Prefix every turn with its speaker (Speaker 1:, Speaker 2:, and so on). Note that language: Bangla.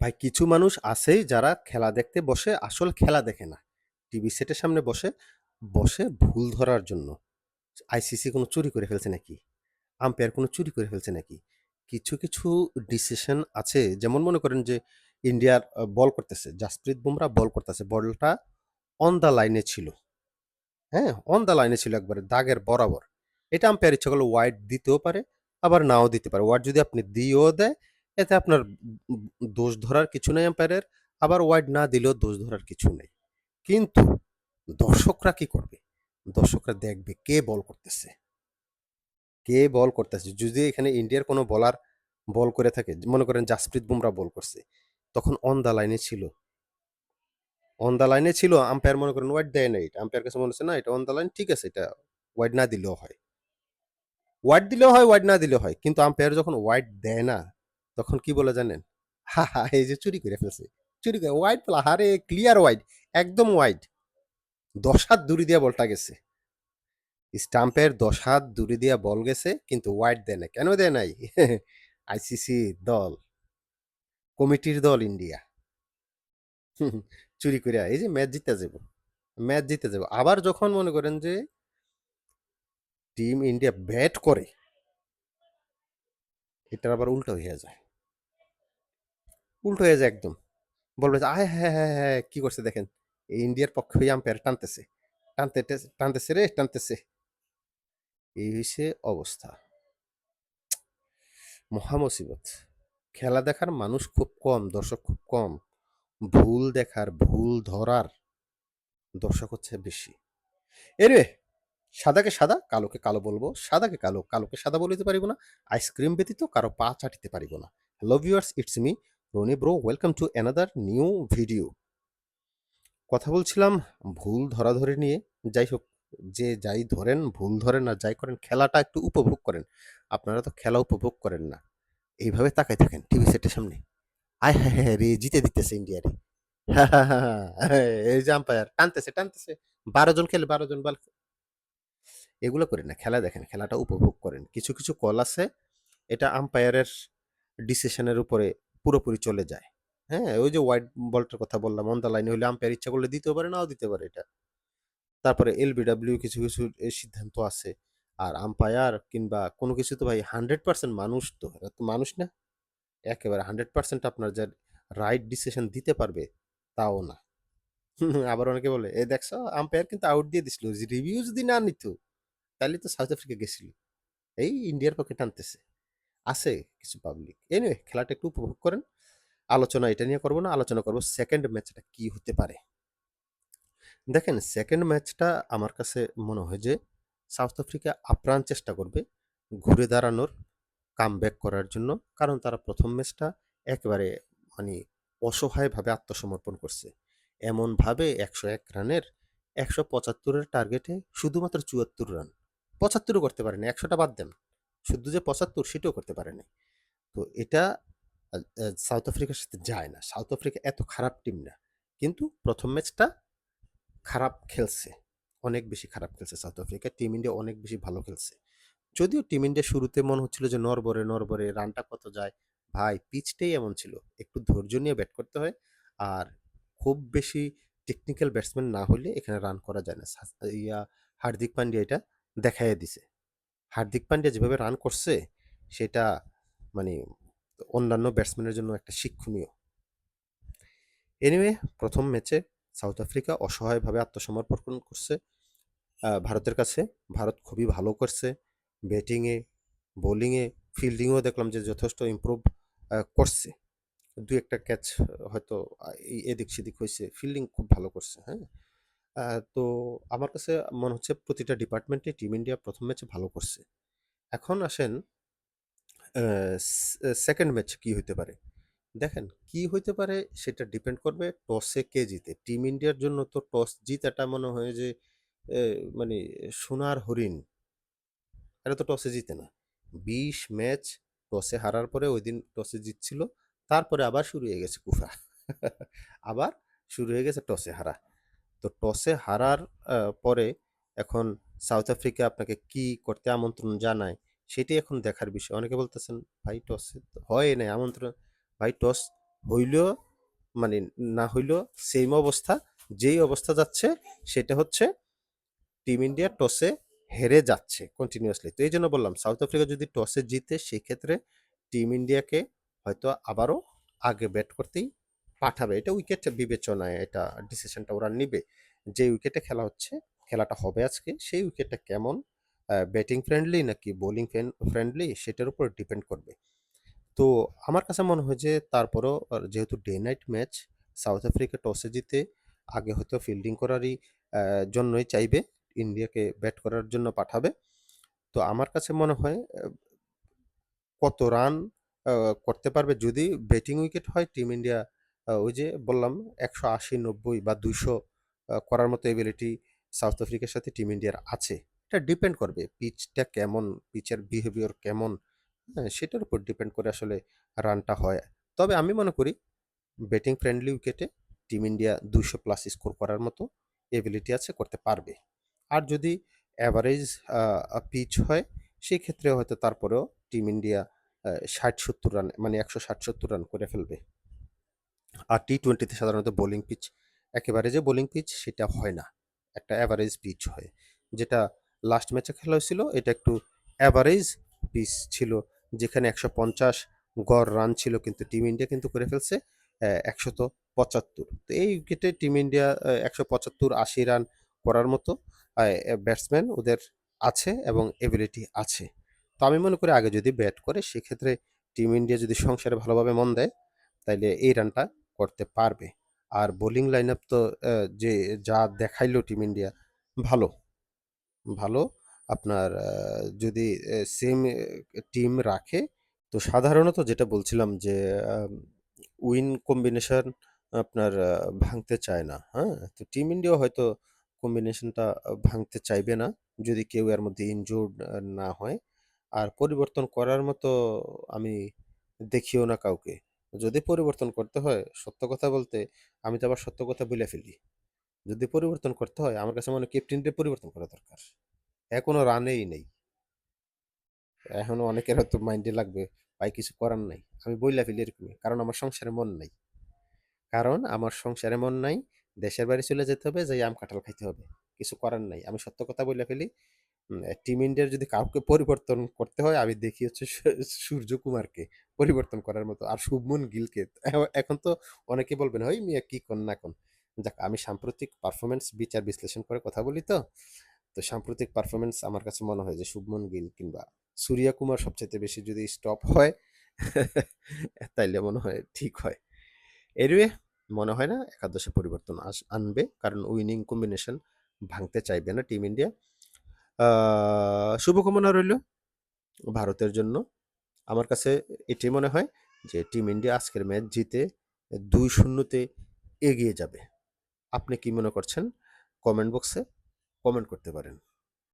Speaker 1: ভাই কিছু মানুষ আছেই যারা খেলা দেখতে বসে আসল খেলা দেখে না। টিভি সেটের সামনে বসে, বসে ভুল ধরার জন্য। আইসিসি কোনো চুরি করে ফেলছে নাকি? আম্পায়ার কোনো চুরি করে ফেলছে নাকি? কিছু, কিছু ডিসিশন আছে যেমন মনে করেন যে ইন্ডিয়ার বল করতেছে। জাসপ্রীত বুমরা বল করতেছে। বলটা অন দ্য লাইনে ছিল। হ্যাঁ? অন দ্য লাইনে ছিল একবারে দাগের বরাবর। এটা আম্পায়ার ইচ্ছা করলে ওয়াইড দিতেও পারে, আবার নাও দিতে পারে। ওয়াইড যদি আপনি দিয়েও দেয়, এতে আপনার দোষ ধরার কিছু নেই আম্পায়ারের, আবার ওয়াইড না দিলেও দোষ ধরার কিছু নেই। কিন্তু দর্শকরা কি করবে? দর্শকরা দেখবে কে বল করতেছে। কে বল করতেছে। যদি এখানে ইন্ডিয়ার কোনো বলার বল করে থাকে, মনে করেন জাসপ্রীত বুমরা বল করছে, তখন অন দ্য লাইনে ছিল। অন দ্য লাইনে ছিল, আম্পায়ার মনে করেন ওয়াইড দেয় নাই। আম্পায়ার কাছে মনে হচ্ছে না এটা অন দ্য লাইন ঠিক আছে এটা ওয়াইড না দিলেও হয়। ওয়াইড দিলেও হয়, ওয়াইড না দিলেও হয়। কিন্তু আম্পায়ার যখন ওয়াইড দেয় না, তখন কি বলে জানেন? হা, হা এই যে চুরি করে ফেলছে। চুরি করে ওয়াইড বলা আরে ক্লিয়ার ওয়াইড, একদম ওয়াইড। ১০ হাত দূরে দিয়া বলটা গেছে। স্টাম্পের ১০ হাত দূরে দিয়া বল গেছে কিন্তু ওয়াইড দেয় নাই। কেন দেয় নাই? আইসিসি দল। কমিটির দল ইন্ডিয়া। চুরি কইরা এই যে ম্যাচ জিতে যাব ম্যাচ জিতে যাব আবার যখন মনে করেন যে টিম ইন্ডিয়া ব্যাট করে এটার আবার উল্টো হয়ে যায়। উল্টো হয়ে যায় একদম। বলবে যে আয় হায়, হায়, হায়! কি করছে দেখেন। এই ইন্ডিয়ার পক্ষে ওই আম্পায়ার টানতেছে। টানতে টানতেছে রে টানতেছে। এই হয়েছে অবস্থা। মহামসিবত খেলা দেখার মানুষ খুব কম, দর্শক খুব কম। ভুল দেখার, ভুল ধরার দর্শক হচ্ছে বেশি। এনিওয়ে সাদাকে সাদা, কালোকে কালো বলব। সাদাকে কালো, কালোকে সাদা বলিতে পারিব না। আইসক্রিম ব্যতীত কারও পা চাটিতে পারিব না। Hello viewers, it's me Rony bro. Welcome to another new video. কথা বলছিলাম ভুল ধরাধরি নিয়ে। যাই হোক, যে যাই ধরেন, ভুল ধরেন আর যাই করেন খেলাটা একটু উপভোগ করেন। আপনারা তো খেলা উপভোগ করেন না। এইভাবে তাকাই থাকেন টিভি সেটের সামনে। আয় হ্যাঁ হায়, হায় রে! জিতে দিতেছে ইন্ডিয়া রে। এই যে আম্পায়ার টানতেছে, টানতেছে। ১২ জন খেলে ১২ জন বল এগুলো করেন না। খেলা দেখেন, খেলাটা উপভোগ করেন। কিছু, কিছু কল আছে এটা আম্পায়ারের ডিসিশনের উপরে পুরোপুরি চলে যায়। হ্যাঁ? ওই যে ওয়াইড বলটার কথা বললাম অন দ্য লাইনে হইলে আম্পায়ার ইচ্ছা করলে দিতেও পারে, নাও দিতে পারে এটা। তারপরে এলবিডব্লিউ কিছু, কিছু সিদ্ধান্ত আছে। আর আম্পায়ার কিংবা কোনো কিছু তো ভাই 100% মানুষ তো। এরা তো মানুষ না? একেবারে 100% আপনার যে রাইট ডিসিশন দিতে পারবে, তাও না। আবার অনেকে বলে, এ দেখছ আম্পায়ার কিন্তু আউট দিয়ে দিছিল। রিভিউ যদি না নিত, তাহলে তো সাউথ আফ্রিকা গেছিল।" এই ইন্ডিয়ার পক্ষে টানতেছে। আছে কিছু পাবলিক। এনিওয়ে খেলাটা একটু উপভোগ করেন। আলোচনা এটা নিয়ে করব না। আলোচনা করব সেকেন্ড ম্যাচটা কি হতে পারে। দেখেন সেকেন্ড ম্যাচটা আমার কাছে মনে হয় যে সাউথ আফ্রিকা আপ্রাণ চেষ্টা করবে ঘুরে দাঁড়ানোর, কামব্যাক করার জন্য। কারণ তারা প্রথম ম্যাচটা একেবারে মানে অসহায়ভাবে আত্মসমর্পণ করছে। এমনভাবে ১০১ রানের একশো পঁচাত্তরের টার্গেটে শুধুমাত্র ৭৪ রান। পঁচাত্তরও করতে পারেনি। একশোটা বাদ দেন। শুধু যে ৭৫ সেটাও করতে পারেনি তো এটা সাউথ আফ্রিকার সাথে যায় না। সাউথ আফ্রিকা এত খারাপ টিম না। কিন্তু প্রথম ম্যাচটা খারাপ খেলছে। অনেক বেশি খারাপ খেলছে সাউথ আফ্রিকা। টিম ইন্ডিয়া অনেক বেশি ভালো খেলছে। যদিও টিম ইন্ডিয়া শুরুতে মনে হচ্ছিল যে নড়বড়ে, নড়বড়ে রানটা কত যায়। ভাই পিচটাই এমন ছিল। একটু ধৈর্য নিয়ে ব্যাট করতে হয়। আর খুব বেশি টেকনিক্যাল ব্যাটসম্যান না হলে এখানে রান করা যায় না। ইয়া হার্দিক পান্ডিয়া এটা দেখাইয়া দিছে। হার্দিক পান্ডিয়া যেভাবে রান করছে সেটা মানে অন্যান্য ব্যাটসম্যানের জন্য একটা শিক্ষণীয়। এনিওয়ে প্রথম ম্যাচে সাউথ আফ্রিকা অসহায়ভাবে আত্মসমর্পণ করছে ভারতের কাছে। ভারত খুবই ভালো করছে। ব্যাটিংয়ে, বোলিংয়ে, ফিল্ডিংও দেখলাম যে যথেষ্ট ইমপ্রুভ করছে। দু একটা ক্যাচ হয়তো এদিক সেদিক হয়েছে ফিল্ডিং খুব ভালো করছে। হ্যাঁ? তো আমার কাছে মনে হচ্ছে প্রতিটা ডিপার্টমেন্টে টিম ইন্ডিয়া প্রথম ম্যাচে ভালো করছে। এখন আসেন সেকেন্ড ম্যাচ কি হইতে পারে? দেখেন, কি হইতে পারে সেটা ডিপেন্ড করবে টসে কে জিতে। টিম ইন্ডিয়ার জন্য তো টস জিতাটা মনে হয় যে মানে সোনার হরিণ। এটা তো টসে জিতে না। ২০ ম্যাচ টসে হারার পরে ওই দিন টসে জিতছিল। তারপরে আবার শুরু হয়ে গেছে কুফা। আবার শুরু হয়ে গেছে টসে হারা। তো টসে হারার পরে এখন সাউথ আফ্রিকা আপনাকে কি করতে আমন্ত্রণ জানায় সেটাই এখন দেখার বিষয়। অনেকে বলতেছেন, "ভাই টসে হয় নাই আমন্ত্রণ" ভাই টস হইলেও মানে না হইলেও সেম অবস্থা যেই অবস্থা যাচ্ছে সেটা হচ্ছে টিম ইন্ডিয়া টসে হেরে যাচ্ছে কন্টিনিউয়াসলি তো এই জন্য বললাম সাউথ আফ্রিকা যদি টসে জিতে সেক্ষেত্রে টিম ইন্ডিয়াকে হয়তো আবারও আগে ব্যাট করতেই পাঠাবে। এটা উইকেট বিবেচনায় এটা ডিসিশনটা ওরা নিবে। যে উইকেটে খেলা হচ্ছে, খেলাটা হবে আজকে, সেই উইকেটটা কেমন ব্যাটিং ফ্রেন্ডলি নাকি বোলিং ফ্রেন্ডলি সেটার উপর ডিপেন্ড করবে। তো আমার কাছে মনে হয় যে তারপরও যেহেতু day night match South Africa টসে জিতে, আগে হয়তো ফিল্ডিং করারই জন্যই চাইবে, ইন্ডিয়াকে ব্যাট করার জন্য পাঠাবে। তো আমার কাছে মনে হয় কত রান করতে পারবে যদি ব্যাটিং উইকেট হয় টিম ইন্ডিয়া ওই যে বললাম একশো আশি, নব্বই বা দুইশো করার মতো এবিলিটি সাউথ আফ্রিকার সাথে টিম ইন্ডিয়ার আছে। এটা ডিপেন্ড করবে পিচটা কেমন পিচের বিহেভিয়ার কেমন হ্যাঁ সেটার উপর ডিপেন্ড করে আসলে রানটা হয়। তবে আমি মনে করি ব্যাটিং ফ্রেন্ডলি উইকেটে টিম ইন্ডিয়া দুশো প্লাস স্কোর করার মতো এবিলিটি আছে, করতে পারবে। আর যদি অ্যাভারেজ পিচ হয় সেই ক্ষেত্রে হয়তো তারপরেও টিম ইন্ডিয়া ষাট সত্তর রান মানে একশো ষাট সত্তর রান করে ফেলবে। আর টি টোয়েন্টিতে সাধারণত বোলিং পিচ একেবারে যে বোলিং পিচ সেটা হয় না। একটা অ্যাভারেজ পিচ হয়। যেটা লাস্ট ম্যাচে খেলা হয়েছিল, এটা একটু অ্যাভারেজ পিচ ছিল, যেখানে একশো পঞ্চাশ গড় রান ছিল, কিন্তু টিম ইন্ডিয়া কিন্তু করে ফেলছে একশত পঁচাত্তর। তো এই উইকেটে টিম ইন্ডিয়া একশো পঁচাত্তর আশি রান করার মতো ব্যাটসম্যান ওদের আছে এবং এবিলিটি আছে। তো আমি মনে করি আগে যদি ব্যাট করে, সেক্ষেত্রে টিম ইন্ডিয়া যদি সংসারে ভালোভাবে মন দেয়, তাইলে এই রানটা করতে পারবে। আর বোলিং লাইন আপ তো যে যা দেখাইলো টিম ইন্ডিয়া ভালো। ভালো। আপনার যদি সেম টিম রাখে, তো সাধারণত যেটা বলছিলাম যে উইন কম্বিনেশন আপনার ভাঙতে চায় না হ্যাঁ? তো টিম ইন্ডিয়া হয়তো কম্বিনেশনটা ভাঙতে চাইবে না, যদি কেউ এর মধ্যে ইনজুর্ড না হয়। আর পরিবর্তন করার মতো আমি দেখিও না কাউকে। যদি পরিবর্তন করতে হয় সত্য কথা বলতে আমি তো আবার সত্য কথা বলে ফেলি। যদি পরিবর্তন করতে হয় আমার কাছে মনে হয় ক্যাপ্টেনদের পরিবর্তন করা দরকার। এখনও রানেই নেই। এখনও অনেকের হয়তো মাইন্ডে লাগবে, ভাই কিছু করার নাই। আমি বইলা ফেলি এরকমই, কারণ আমার সংসারে মন নাই। কারণ আমার সংসারে মন নাই, দেশের বাড়ি চলে যেতে হবে, যাই আম কাঁঠাল খাইতে হবে। কিছু করার নাই, আমি সত্য কথা বলে ফেলি টিম ইন্ডিয়ার যদি কাউকে পরিবর্তন করতে হয়, আমি দেখি হচ্ছে সূর্য কুমারকে পরিবর্তন করার মতো। আর শুভমন গিলকে। এখন তো অনেকে বলবেন, ওই মিয়া কি কর না কোন যাক, আমি সাম্প্রতিক পারফরমেন্স বিচার বিশ্লেষণ করে কথা বলি তো। তো সাম্প্রতিক পারফরমেন্স আমার কাছে মনে হয় যে, শুভমন গিল কিংবা সূর্যা কুমার সবচেয়ে বেশি যদি স্টপ হয়, তাইলে মনে হয় ঠিক হয়। এরওয়ে মনে হয় না, একাদশে পরিবর্তন আনবে। কারণ উইনিং কম্বিনেশন ভাঙতে চাইবে না টিম ইন্ডিয়া। শুভকামনা রইল ভারতের জন্য। আমার কাছে এটি মনে হয় যে টিম ইন্ডিয়া আজকের ম্যাচ জিতে দুই শূন্যতে এগিয়ে যাবে। আপনি কি মনে করছেন? কমেন্ট বক্সে কমেন্ট করতে পারেন।